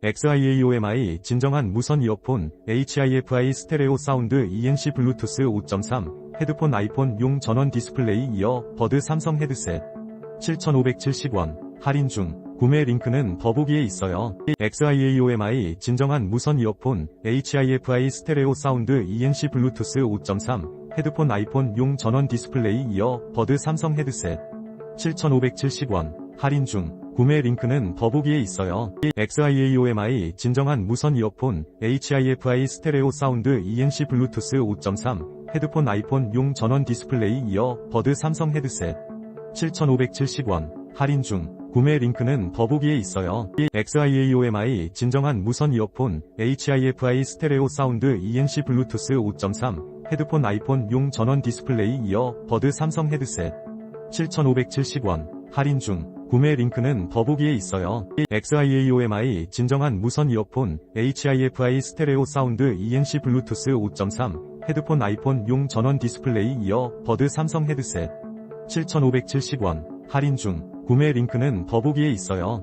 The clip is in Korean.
XIAOMI 진정한 무선 이어폰 HIFI 스테레오 사운드 ENC 블루투스 5.3 헤드폰 아이폰 용 전원 디스플레이 이어 버드 삼성 헤드셋. 7,570원 할인 중. 구매 링크는 더보기에 있어요. XIAOMI 진정한 무선 이어폰 HIFI 스테레오 사운드 ENC 블루투스 5.3 헤드폰 아이폰 용 전원 디스플레이 이어 버드 삼성 헤드셋. 7,570원 할인 중 구매 링크는 더보기에 있어요. XIAOMI 진정한 무선 이어폰 HIFI 스테레오 사운드 ENC 블루투스 5.3 헤드폰 아이폰 용 전원 디스플레이 이어 버드 삼성 헤드셋 7,570원 할인 중 구매 링크는 더보기에 있어요. XIAOMI 진정한 무선 이어폰 HIFI 스테레오 사운드 ENC 블루투스 5.3 헤드폰 아이폰 용 전원 디스플레이 이어 버드 삼성 헤드셋 7,570원 할인 중 구매 링크는 더보기에 있어요. XIAOMI 진정한 무선 이어폰 HIFI 스테레오 사운드 ENC 블루투스 5.3 헤드폰 아이폰 용 전원 디스플레이 이어 버드 삼성 헤드셋 7,570원 할인 중 구매 링크는 더보기에 있어요.